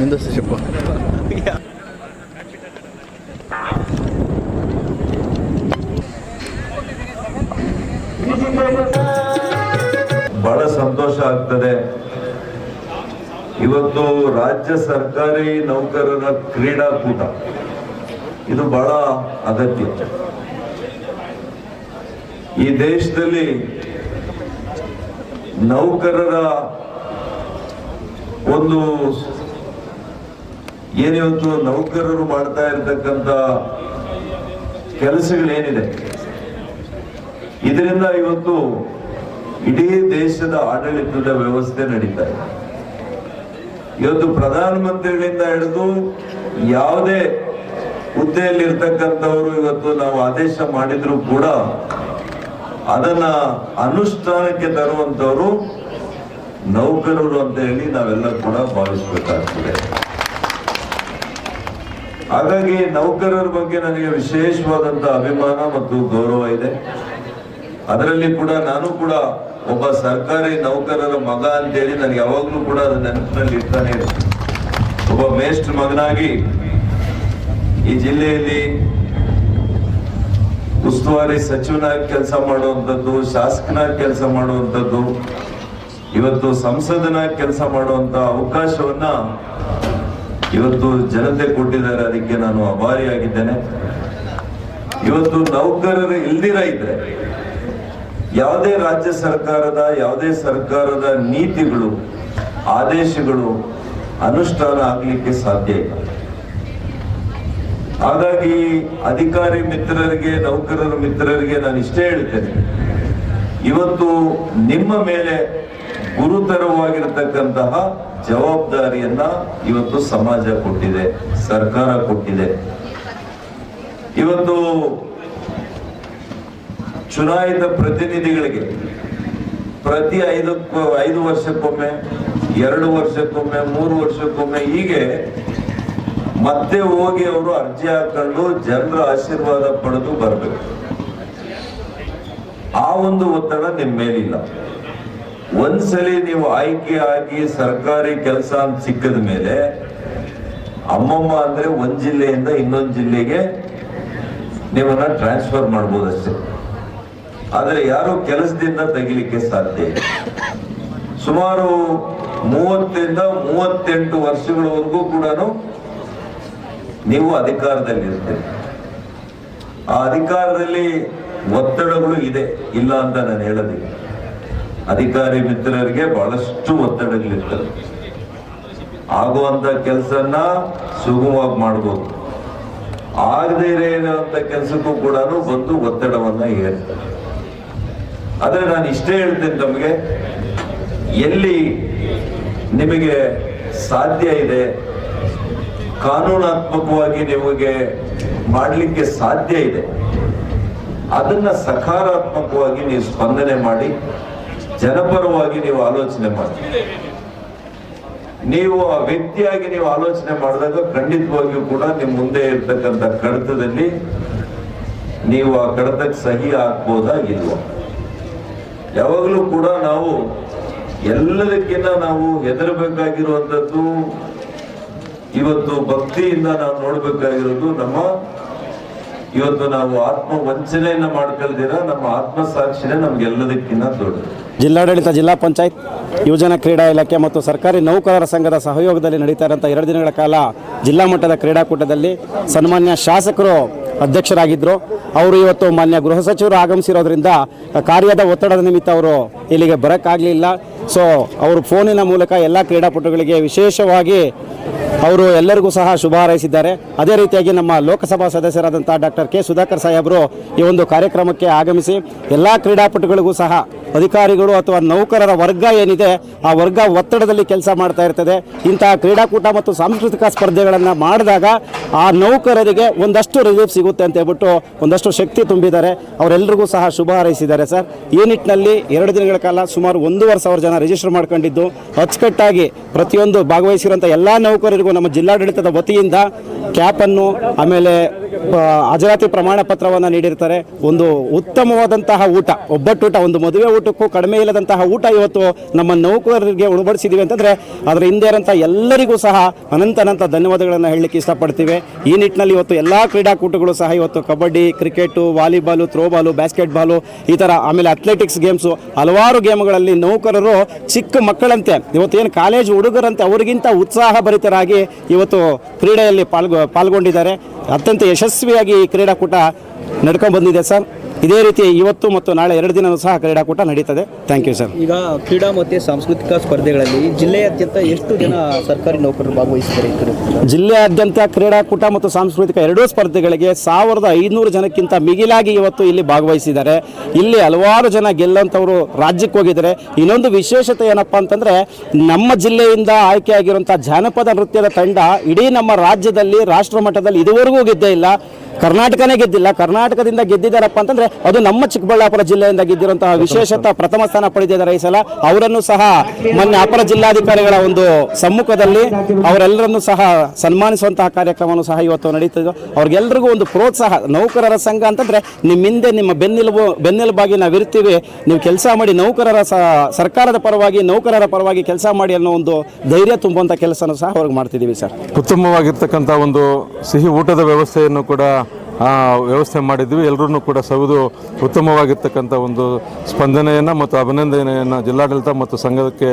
ನಿಂದಸ್ತು ಶಿಪ್ಪ ಬಹಳ ಸಂತೋಷ ಆಗ್ತದೆ. ಇವತ್ತು ರಾಜ್ಯ ಸರ್ಕಾರಿ ನೌಕರರ ಕ್ರೀಡಾಕೂಟ. ಇದು ಬಹಳ ಅಗತ್ಯ. ಈ ದೇಶದಲ್ಲಿ ನೌಕರರ ಒಂದು ಏನಿವತ್ತು ನೌಕರರು ಮಾಡ್ತಾ ಇರತಕ್ಕಂತ ಕೆಲಸಗಳೇನಿದೆ? ಇದರಿಂದ ಇವತ್ತು ಇಡೀ ದೇಶದ ಆಡಳಿತದ ವ್ಯವಸ್ಥೆ ನಡೀತಾ ಇದೆ. ಇವತ್ತು ಪ್ರಧಾನಮಂತ್ರಿಗಳಿಂದ ಹಿಡಿದು ಯಾವುದೇ ಹುದ್ದೆಯಲ್ಲಿ ಇರ್ತಕ್ಕಂಥವರು ಇವತ್ತು ನಾವು ಆದೇಶ ಮಾಡಿದ್ರು ಕೂಡ ಅದನ್ನ ಅನುಷ್ಠಾನಕ್ಕೆ ತರುವಂತವರು ನೌಕರರು ಅಂತ ಹೇಳಿ ನಾವೆಲ್ಲ ಕೂಡ ಭಾವಿಸ್ಬೇಕಾಗ್ತದೆ. ಹಾಗಾಗಿ ನೌಕರರ ಬಗ್ಗೆ ನನಗೆ ವಿಶೇಷವಾದಂತ ಅಭಿಮಾನ ಮತ್ತು ಗೌರವ ಇದೆ. ಅದರಲ್ಲಿ ಕೂಡ ನಾನು ಕೂಡ ಒಬ್ಬ ಸರ್ಕಾರಿ ನೌಕರರ ಮಗ ಅಂತೇಳಿ ನನಗೆ ಯಾವಾಗಲೂ ಕೂಡ ಅದು ನೆನಪಿನಲ್ಲಿ ಇರ್ತಾನೆ. ಒಬ್ಬ ಮೇಷ್ಟ್ರ ಮಗನಾಗಿ ಈ ಜಿಲ್ಲೆಯಲ್ಲಿ ಉಸ್ತುವಾರಿ ಸಚಿವನಾಗಿ ಕೆಲಸ ಮಾಡುವಂಥದ್ದು, ಶಾಸಕನಾಗಿ ಕೆಲಸ ಮಾಡುವಂಥದ್ದು, ಇವತ್ತು ಸಂಸದನಾಗಿ ಕೆಲಸ ಮಾಡುವಂತ ಅವಕಾಶವನ್ನ ಇವತ್ತು ಜನತೆ ಕೊಟ್ಟಿದ್ದಾರೆ, ಅದಕ್ಕೆ ನಾನು ಅಭಾರಿಯಾಗಿದ್ದೇನೆ. ಇವತ್ತು ನೌಕರರು ಇಲ್ದಿರ ಇದ್ರೆ ಯಾವುದೇ ರಾಜ್ಯ ಸರ್ಕಾರದ, ಯಾವುದೇ ಸರ್ಕಾರದ ನೀತಿಗಳು, ಆದೇಶಗಳು ಅನುಷ್ಠಾನ ಆಗ್ಲಿಕ್ಕೆ ಸಾಧ್ಯ ಇಲ್ಲ. ಹಾಗಾಗಿ ಅಧಿಕಾರಿ ಮಿತ್ರರಿಗೆ, ನೌಕರರ ಮಿತ್ರರಿಗೆ ನಾನು ಇಷ್ಟೇ ಹೇಳ್ತೇನೆ ಇವತ್ತು ನಿಮ್ಮ ಮೇಲೆ ಗುರುತರವಾಗಿರತಕ್ಕಂತಹ ಜವಾಬ್ದಾರಿಯನ್ನ ಇವತ್ತು ಸಮಾಜ ಕೊಟ್ಟಿದೆ, ಸರ್ಕಾರ ಕೊಟ್ಟಿದೆ. ಇವತ್ತು ಚುನಾಯಿತ ಪ್ರತಿನಿಧಿಗಳಿಗೆ ಪ್ರತಿ ಐದಕ್ಕೂ, ಐದು ವರ್ಷಕ್ಕೊಮ್ಮೆ, ಎರಡು ವರ್ಷಕ್ಕೊಮ್ಮೆ, ಮೂರು ವರ್ಷಕ್ಕೊಮ್ಮೆ ಹೀಗೆ ಮತ್ತೆ ಹೋಗಿ ಅವರು ಅರ್ಜಿ ಹಾಕೊಂಡು ಜನರ ಆಶೀರ್ವಾದ ಪಡೆದು ಬರಬೇಕು. ಆ ಒಂದು ಒತ್ತಡ ನಿಮ್ಮ ಮೇಲಿಲ್ಲ. ಒಂದ್ಸಲಿ ನೀವು ಆಯ್ಕೆ ಆಗಿ ಸರ್ಕಾರಿ ಕೆಲಸ ಅಂತ ಸಿಕ್ಕದ ಮೇಲೆ ಅಮ್ಮಮ್ಮ ಅಂದ್ರೆ ಒಂದ್ ಜಿಲ್ಲೆಯಿಂದ ಇನ್ನೊಂದು ಜಿಲ್ಲೆಗೆ ನಿಮ್ಮನ್ನ ಟ್ರಾನ್ಸ್ಫರ್ ಮಾಡ್ಬೋದಷ್ಟೇ ಆದ್ರೆ ಯಾರು ಕೆಲಸದಿಂದ ತೆಗಿಲಿಕ್ಕೆ ಸಾಧ್ಯ ಇಲ್ಲ. ಸುಮಾರು ಮೂವತ್ತರಿಂದ ಮೂವತ್ತೆಂಟು ವರ್ಷಗಳವರೆಗೂ ಕೂಡ ನೀವು ಅಧಿಕಾರದಲ್ಲಿ ಇರ್ತೀರಿ ಆ ಅಧಿಕಾರದಲ್ಲಿ ಒತ್ತಡಗಳು ಇದೆ. ಇಲ್ಲ ಅಂತ ನಾನು ಹೇಳೋದಿಲ್ಲ. ಅಧಿಕಾರಿ ಮಿತ್ರರಿಗೆ ಬಹಳಷ್ಟು ಒತ್ತಡಗಳಿರ್ತವೆ ಆಗುವಂತ ಕೆಲಸನ ಸುಗಮವಾಗಿ ಮಾಡಬಹುದು ಆಗದೇ ಇರೋಂಥ ಕೆಲಸಕ್ಕೂ ಕೂಡ ಬಂದು ಒತ್ತಡವನ್ನ ಹೇರ್ತಾರೆ ಆದ್ರೆ ನಾನು ಇಷ್ಟೇ ಹೇಳ್ತೇನೆ ತಮಗೆ, ಎಲ್ಲಿ ನಿಮಗೆ ಸಾಧ್ಯ ಇದೆ, ಕಾನೂನಾತ್ಮಕವಾಗಿ ನಿಮಗೆ ಮಾಡಲಿಕ್ಕೆ ಸಾಧ್ಯ ಇದೆ, ಅದನ್ನ ಸಕಾರಾತ್ಮಕವಾಗಿ ನೀವು ಸ್ಪಂದನೆ ಮಾಡಿ ಜನಪರವಾಗಿ ನೀವು ಆಲೋಚನೆ ಮಾಡಿ ನೀವು ಆ ವ್ಯಕ್ತಿಯಾಗಿ ನೀವು ಆಲೋಚನೆ ಮಾಡಿದಾಗ ಖಂಡಿತವಾಗಿಯೂ ಕೂಡ ನಿಮ್ ಮುಂದೆ ಇರ್ತಕ್ಕಂಥ ಕಡತದಲ್ಲಿ ನೀವು ಆ ಕಡತಕ್ಕೆ ಸಹಿ ಹಾಕ್ಬೋದಾ ಇಲ್ವಾ? ಯಾವಾಗಲೂ ಕೂಡ ನಾವು ಎಲ್ಲದಕ್ಕಿಂತ ನಾವು ಹೆದರಬೇಕಾಗಿರುವಂಥದ್ದು, ಇವತ್ತು ಭಕ್ತಿಯಿಂದ ನಾವು ನೋಡ್ಬೇಕಾಗಿರೋದು ನಮ್ಮ ಇವತ್ತು ನಾವು ಆತ್ಮ ವಂಚನೆಯನ್ನ ಮಾಡ್ಕೊಳ್ದಿರ ನಮ್ಮ ಆತ್ಮಸಾಕ್ಷಿನೇ ನಮ್ಗೆಲ್ಲದಕ್ಕಿಂತ ದೊಡ್ಡದು. ಜಿಲ್ಲಾಡಳಿತ, ಜಿಲ್ಲಾ ಪಂಚಾಯತ್, ಯುವಜನ ಕ್ರೀಡಾ ಇಲಾಖೆ ಮತ್ತು ಸರ್ಕಾರಿ ನೌಕರರ ಸಂಘದ ಸಹಯೋಗದಲ್ಲಿ ನಡೀತಾ ಇರುವಂತಹ ಎರಡು ದಿನಗಳ ಕಾಲ ಜಿಲ್ಲಾ ಮಟ್ಟದ ಕ್ರೀಡಾಕೂಟದಲ್ಲಿ ಸನ್ಮಾನ್ಯ ಶಾಸಕರು ಅಧ್ಯಕ್ಷರಾಗಿದ್ದರು ಅವರು ಇವತ್ತು ಮಾನ್ಯ ಗೃಹ ಸಚಿವರು ಆಗಮಿಸಿರೋದ್ರಿಂದ ಕಾರ್ಯದ ಒತ್ತಡದ ನಿಮಿತ್ತ ಅವರು ಇಲ್ಲಿಗೆ ಬರೋಕ್ಕಾಗಲಿಲ್ಲ. ಸೊ ಅವರು ಫೋನಿನ ಮೂಲಕ ಎಲ್ಲ ಕ್ರೀಡಾಪಟುಗಳಿಗೆ ವಿಶೇಷವಾಗಿ ಅವರು ಎಲ್ಲರಿಗೂ ಸಹ ಶುಭ ಹಾರೈಸಿದ್ದಾರೆ. ಅದೇ ರೀತಿಯಾಗಿ ನಮ್ಮ ಲೋಕಸಭಾ ಸದಸ್ಯರಾದಂಥ ಡಾಕ್ಟರ್ ಕೆ ಸುಧಾಕರ್ ಸಾಹೇಬರು ಈ ಒಂದು ಕಾರ್ಯಕ್ರಮಕ್ಕೆ ಆಗಮಿಸಿ ಎಲ್ಲ ಕ್ರೀಡಾಪಟುಗಳಿಗೂ ಸಹ ಅಧಿಕಾರಿಗಳು ಅಥವಾ ನೌಕರರ ವರ್ಗ ಏನಿದೆ ಆ ವರ್ಗ ಒತ್ತಡದಲ್ಲಿ ಕೆಲಸ ಮಾಡ್ತಾ ಇರ್ತದೆ. ಇಂತಹ ಕ್ರೀಡಾಕೂಟ ಮತ್ತು ಸಾಂಸ್ಕೃತಿಕ ಸ್ಪರ್ಧೆಗಳನ್ನು ಮಾಡಿದಾಗ ಆ ನೌಕರರಿಗೆ ಒಂದಷ್ಟು ರಿಲೀಫ್ ಸಿಗುತ್ತೆ ಅಂತ ಹೇಳ್ಬಿಟ್ಟು ಒಂದಷ್ಟು ಶಕ್ತಿ ತುಂಬಿದ್ದಾರೆ. ಅವರೆಲ್ಲರಿಗೂ ಸಹ ಶುಭ ಹಾರೈಸಿದ್ದಾರೆ ಸರ್. ಈ ನಿಟ್ಟಿನಲ್ಲಿ ಎರಡು ದಿನಗಳ ಕಾಲ ಸುಮಾರು ಒಂದೂವರೆ ಸಾವಿರ ಜನ ರಿಜಿಸ್ಟರ್ ಮಾಡ್ಕೊಂಡಿದ್ದು. ಅಚ್ಚುಕಟ್ಟಾಗಿ ಪ್ರತಿಯೊಂದು ಭಾಗವಹಿಸಿರುವಂಥ ಎಲ್ಲ ನೌಕರರಿಗೂ ನಮ್ಮ ಜಿಲ್ಲಾಡಳಿತದ ವತಿಯಿಂದ ಕ್ಯಾಪನ್ನು, ಆಮೇಲೆ ಹಾಜರಾತಿ ಪ್ರಮಾಣ ಪತ್ರವನ್ನು ನೀಡಿರ್ತಾರೆ. ಒಂದು ಉತ್ತಮವಾದಂತಹ ಊಟ ಒಬ್ಬಟ್ಟೂಟ ಒಂದು ಮದುವೆ ಊಟಕ್ಕೂ ಕಡಿಮೆ ಇಲ್ಲದಂತಹ ಊಟ ಇವತ್ತು ನಮ್ಮ ನೌಕರರಿಗೆ ಉಣಬಡಿಸಿದ್ದೀವಿ ಅಂತಂದರೆ, ಅದರ ಹಿಂದೆ ಇರೋಂಥ ಎಲ್ಲರಿಗೂ ಸಹ ಅನಂತ ಅನಂತ ಧನ್ಯವಾದಗಳನ್ನು ಹೇಳಲಿಕ್ಕೆ ಇಷ್ಟಪಡ್ತೀವಿ. ಈ ನಿಟ್ಟಿನಲ್ಲಿ ಇವತ್ತು ಎಲ್ಲ ಕ್ರೀಡಾಕೂಟಗಳು ಸಹ ಇವತ್ತು kabaddi, cricket, volleyball throwball basketball ಈ ಥರ ಆಮೇಲೆ ಅಥ್ಲೆಟಿಕ್ಸ್ ಗೇಮ್ಸು, ಹಲವಾರು ಗೇಮ್ಗಳಲ್ಲಿ ನೌಕರರು ಚಿಕ್ಕ ಮಕ್ಕಳಂತೆ ಇವತ್ತು ಏನು ಕಾಲೇಜು ಹುಡುಗರಂತೆ, ಅವರಿಗಿಂತ ಉತ್ಸಾಹ ಇವತ್ತು ಕ್ರೀಡೆಯಲ್ಲಿ ಪಾಲ್ಗೊ ಪಾಲ್ಗೊಂಡಿದ್ದಾರೆ. ಅತ್ಯಂತ ಯಶಸ್ವಿಯಾಗಿ ಈ ಕ್ರೀಡಾಕೂಟ ನಡ್ಕೊಂಡು ಬಂದಿದೆ ಸರ್. ಇದೇ ರೀತಿ ಇವತ್ತು ಮತ್ತು ನಾಳೆ ಎರಡು ದಿನ ಸಹ ಕ್ರೀಡಾಕೂಟ ನಡೀತದೆ. ಥ್ಯಾಂಕ್ ಯು ಸರ್ ಈಗ ಕ್ರೀಡಾ ಮತ್ತು ಸಾಂಸ್ಕೃತಿಕ ಸ್ಪರ್ಧೆಗಳಲ್ಲಿ ಜಿಲ್ಲೆಯಾದ್ಯಂತ ಎಷ್ಟು ಜನ ಸರ್ಕಾರಿ ನೌಕರರು ಭಾಗವಹಿಸಿದ್ದಾರೆ? ಜಿಲ್ಲೆಯಾದ್ಯಂತ ಕ್ರೀಡಾಕೂಟ ಮತ್ತು ಸಾಂಸ್ಕೃತಿಕ ಎರಡೂ ಸ್ಪರ್ಧೆಗಳಿಗೆ ಸಾವಿರದ ಐನೂರು ಜನಕ್ಕಿಂತ ಮಿಗಿಲಾಗಿ ಇವತ್ತು ಇಲ್ಲಿ ಭಾಗವಹಿಸಿದ್ದಾರೆ. ಇಲ್ಲಿ ಹಲವಾರು ಜನ ಗೆಲ್ಲಂಥವರು ರಾಜ್ಯಕ್ಕೆ ಹೋಗಿದ್ದಾರೆ. ಇನ್ನೊಂದು ವಿಶೇಷತೆ ಏನಪ್ಪ ಅಂತಂದರೆ ನಮ್ಮ ಜಿಲ್ಲೆಯಿಂದ ಆಯ್ಕೆಯಾಗಿರುವಂಥ ಜಾನಪದ ನೃತ್ಯದ ತಂಡ ಇಡೀ ನಮ್ಮ ರಾಜ್ಯದಲ್ಲಿ ರಾಷ್ಟ್ರ ಮಟ್ಟದಲ್ಲಿ ಇದುವರೆಗೂ ಗೆದ್ದೇ ಇಲ್ಲ. ಕರ್ನಾಟಕನೇ ಗೆದ್ದಿಲ್ಲ. ಕರ್ನಾಟಕದಿಂದ ಗೆದ್ದಿದ್ದಾರಪ್ಪ ಅಂತಂದ್ರೆ ಅದು ನಮ್ಮ ಚಿಕ್ಕಬಳ್ಳಾಪುರ ಜಿಲ್ಲೆಯಿಂದ ಗೆದ್ದಿರುವಂತಹ ವಿಶೇಷತ ಪ್ರಥಮ ಸ್ಥಾನ ಪಡೆದಿದ್ದಾರೆ ಈ ಸಲ. ಅವರನ್ನು ಸಹ ಮೊನ್ನೆ ಅಪರ ಜಿಲ್ಲಾಧಿಕಾರಿಗಳ ಒಂದು ಸಮ್ಮುಖದಲ್ಲಿ ಅವರೆಲ್ಲರನ್ನು ಸಹ ಸನ್ಮಾನಿಸುವಂತಹ ಕಾರ್ಯಕ್ರಮವನ್ನು ಸಹ ಇವತ್ತು ನಡೀತಿದ್ದು ಅವ್ರಿಗೆಲ್ಲರಿಗೂ ಒಂದು ಪ್ರೋತ್ಸಾಹ, ನೌಕರರ ಸಂಘ ಅಂತಂದ್ರೆ ನಿಮ್ಮ ಹಿಂದೆ ನಿಮ್ಮ ಬೆನ್ನೆಲುಬು, ಬೆನ್ನೆಲುಬಾಗಿ ನಾವಿರ್ತೀವಿ ನೀವು ಕೆಲಸ ಮಾಡಿ ನೌಕರರ ಸರ್ಕಾರದ ಪರವಾಗಿ, ನೌಕರರ ಪರವಾಗಿ ಕೆಲಸ ಮಾಡಿ ಅನ್ನೋ ಒಂದು ಧೈರ್ಯ ತುಂಬುವಂಥ ಕೆಲಸನೂ ಸಹ ಅವ್ರಿಗೆ ಮಾಡ್ತಿದ್ದೀವಿ ಸರ್. ಉತ್ತಮವಾಗಿರ್ತಕ್ಕಂಥ ಒಂದು ಸಿಹಿ ಊಟದ ವ್ಯವಸ್ಥೆಯನ್ನು ಕೂಡ ವ್ಯವಸ್ಥೆ ಮಾಡಿದ್ವಿ. ಎಲ್ಲರೂ ಕೂಡ ಸವಿದು ಉತ್ತಮವಾಗಿರ್ತಕ್ಕಂಥ ಒಂದು ಸ್ಪಂದನೆಯನ್ನು ಮತ್ತು ಅಭಿನಂದನೆಯನ್ನು ಜಿಲ್ಲಾಡಳಿತ ಮತ್ತು ಸಂಘಕ್ಕೆ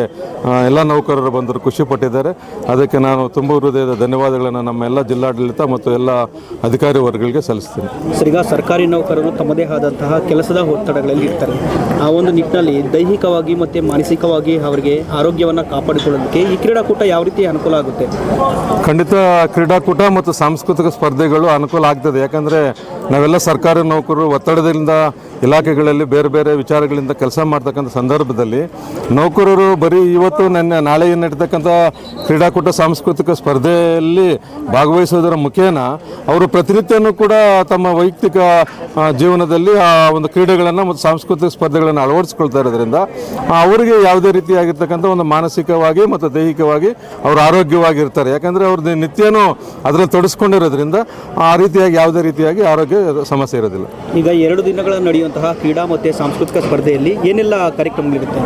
ಎಲ್ಲ ನೌಕರರು ಬಂದರು ಖುಷಿಪಟ್ಟಿದ್ದಾರೆ ಅದಕ್ಕೆ ನಾನು ತುಂಬ ಹೃದಯದ ಧನ್ಯವಾದಗಳನ್ನು ನಮ್ಮ ಎಲ್ಲ ಜಿಲ್ಲಾಡಳಿತ ಮತ್ತು ಎಲ್ಲ ಅಧಿಕಾರಿ ವರ್ಗಗಳಿಗೆ ಸಲ್ಲಿಸ್ತೇನೆ. ಸರ್ ಈಗ ಸರ್ಕಾರಿ ನೌಕರರು ತಮ್ಮದೇ ಆದಂತಹ ಕೆಲಸದ ಒತ್ತಡಗಳಲ್ಲಿ ಇರ್ತಾರೆ. ಆ ಒಂದು ನಿಟ್ಟಿನಲ್ಲಿ ದೈಹಿಕವಾಗಿ ಮತ್ತು ಮಾನಸಿಕವಾಗಿ ಅವರಿಗೆ ಆರೋಗ್ಯವನ್ನು ಕಾಪಾಡಿಕೊಳ್ಳೋದಕ್ಕೆ ಈ ಕ್ರೀಡಾಕೂಟ ಯಾವ ರೀತಿ ಅನುಕೂಲ ಆಗುತ್ತೆ? ಖಂಡಿತ ಕ್ರೀಡಾಕೂಟ ಮತ್ತು ಸಾಂಸ್ಕೃತಿಕ ಸ್ಪರ್ಧೆಗಳು ಅನುಕೂಲ ಆಗ್ತದೆ. ಯಾಕಂದರೆ ನಾವೆಲ್ಲ ಸರ್ಕಾರಿ ನೌಕರರು ಒತ್ತಡದಿಂದ ಇಲಾಖೆಗಳಲ್ಲಿ ಬೇರೆ ಬೇರೆ ವಿಚಾರಗಳಿಂದ ಕೆಲಸ ಮಾಡ್ತಕ್ಕಂಥ ಸಂದರ್ಭದಲ್ಲಿ ನೌಕರರು ಬರೀ ಇವತ್ತು ನನ್ನ ನಾಳೆ ನಡೀತಕ್ಕಂಥ ಕ್ರೀಡಾಕೂಟ ಸಾಂಸ್ಕೃತಿಕ ಸ್ಪರ್ಧೆಯಲ್ಲಿ ಭಾಗವಹಿಸೋದರ ಮುಖೇನ ಅವರು ಪ್ರತಿನಿತ್ಯನೂ ಕೂಡ ತಮ್ಮ ವೈಯಕ್ತಿಕ ಜೀವನದಲ್ಲಿ, ಆ, ಒಂದು ಕ್ರೀಡೆಗಳನ್ನು ಮತ್ತು ಸಾಂಸ್ಕೃತಿಕ ಸ್ಪರ್ಧೆಗಳನ್ನು ಅಳವಡಿಸ್ಕೊಳ್ತಾ ಇರೋದ್ರಿಂದ ಅವರಿಗೆ ಯಾವುದೇ ರೀತಿಯಾಗಿರ್ತಕ್ಕಂಥ ಒಂದು ಮಾನಸಿಕವಾಗಿ ಮತ್ತು ದೈಹಿಕವಾಗಿ ಅವರು ಆರೋಗ್ಯವಾಗಿರ್ತಾರೆ. ಯಾಕಂದರೆ ಅವ್ರದ್ದು ನಿತ್ಯನೂ ಅದರಲ್ಲಿ ತೊಡಸ್ಕೊಂಡಿರೋದ್ರಿಂದ ಆ ರೀತಿಯಾಗಿ ಯಾವುದೇ ರೀತಿಯಾಗಿ ಆರೋಗ್ಯ ಸಮಸ್ಯೆ ಇರೋದಿಲ್ಲ. ಈಗ ಎರಡು ದಿನಗಳ ನಡೆಯುವಂತಹ ಕ್ರೀಡಾ ಮತ್ತು ಸಾಂಸ್ಕೃತಿಕ ಸ್ಪರ್ಧೆಯಲ್ಲಿ ಏನೆಲ್ಲ ಕಾರ್ಯಕ್ರಮಗಳಿರುತ್ತೆ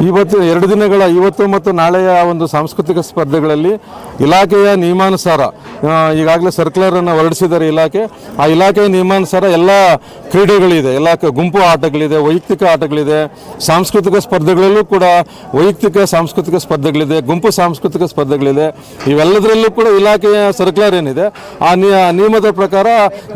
ಇವತ್ತು ಎರಡು ದಿನಗಳ ಇವತ್ತು ಮತ್ತು ನಾಳೆಯ ಒಂದು ಸಾಂಸ್ಕೃತಿಕ ಸ್ಪರ್ಧೆಗಳಲ್ಲಿ ಇಲಾಖೆಯ ನಿಯಮಾನುಸಾರ ಈಗಾಗಲೇ ಸರ್ಕ್ಯುಲರನ್ನು ಹೊರಡಿಸಿದ್ದಾರೆ ಇಲಾಖೆ. ಆ ಇಲಾಖೆಯ ನಿಯಮಾನುಸಾರ ಎಲ್ಲ ಕ್ರೀಡೆಗಳಿದೆ ಎಲ್ಲ ಕ- ಗುಂಪು ಆಟಗಳಿದೆ ವೈಯಕ್ತಿಕ ಆಟಗಳಿದೆ ಸಾಂಸ್ಕೃತಿಕ ಸ್ಪರ್ಧೆಗಳಲ್ಲೂ ಕೂಡ ವೈಯಕ್ತಿಕ ಸಾಂಸ್ಕೃತಿಕ ಸ್ಪರ್ಧೆಗಳಿದೆ ಗುಂಪು ಸಾಂಸ್ಕೃತಿಕ ಸ್ಪರ್ಧೆಗಳಿದೆ. ಇವೆಲ್ಲದರಲ್ಲೂ ಕೂಡ ಇಲಾಖೆಯ ಸರ್ಕ್ಯುಲರ್ ಏನಿದೆ ಆ ನಿಯ ನಿಯಮದ ಪ್ರಕಾರ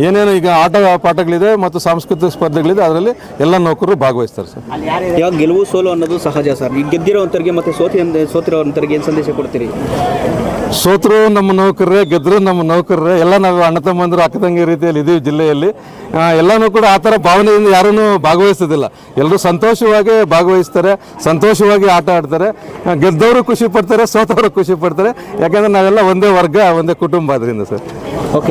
ಏನೇನು ಈಗ ಆಟ ಪಾಠಗಳಿದೆ ಮತ್ತು ಸಾಂಸ್ಕೃತಿಕ ಸ್ಪರ್ಧೆಗಳಿದೆ ಅದರಲ್ಲಿ ಎಲ್ಲ ನೌಕರರು ಭಾಗವಹಿಸ್ತಾರೆ ಸರ್. ಇವಾಗ ಗೆಲುವು ಸೋಲು ಅನ್ನೋದು ಸಹಜ. ಸರ್. ಈಗ ಗೆದ್ದಿರೋವಂಥವ್ರಿಗೆ ಮತ್ತು ಸೋತಿ ಸೋತಿರೋವಂಥವ್ರಿಗೆ ಏನು ಸಂದೇಶ ಕೊಡ್ತೀರಿ? ಸೋತರು ನಮ್ಮ ನೌಕರರೇ ಗೆದ್ರು ನಮ್ಮ ನೌಕರರೇ ಎಲ್ಲ ನಾವು ಅಣ್ಣ ತಮ್ಮಂದರು ಅಕ್ಕ ತಂಗಿ ರೀತಿಯಲ್ಲಿ ಇದೀವಿ ಜಿಲ್ಲೆಯಲ್ಲಿ. ಎಲ್ಲಾನು ಎಲ್ಲನೂ ಕೂಡ ಆ ಥರ ಭಾವನೆಯಿಂದ ಯಾರೂ ಭಾಗವಹಿಸೋದಿಲ್ಲ. ಎಲ್ಲರೂ ಸಂತೋಷವಾಗಿ ಭಾಗವಹಿಸ್ತಾರೆ ಸಂತೋಷವಾಗಿ ಆಟ ಆಡ್ತಾರೆ. ಗೆದ್ದವರು ಖುಷಿ ಪಡ್ತಾರೆ ಸೋತವರು ಖುಷಿ ಪಡ್ತಾರೆ. ಯಾಕಂದ್ರೆ ನಾವೆಲ್ಲ ಒಂದೇ ವರ್ಗ ಒಂದೇ ಕುಟುಂಬ ಅದರಿಂದ ಸರ್. ಓಕೆ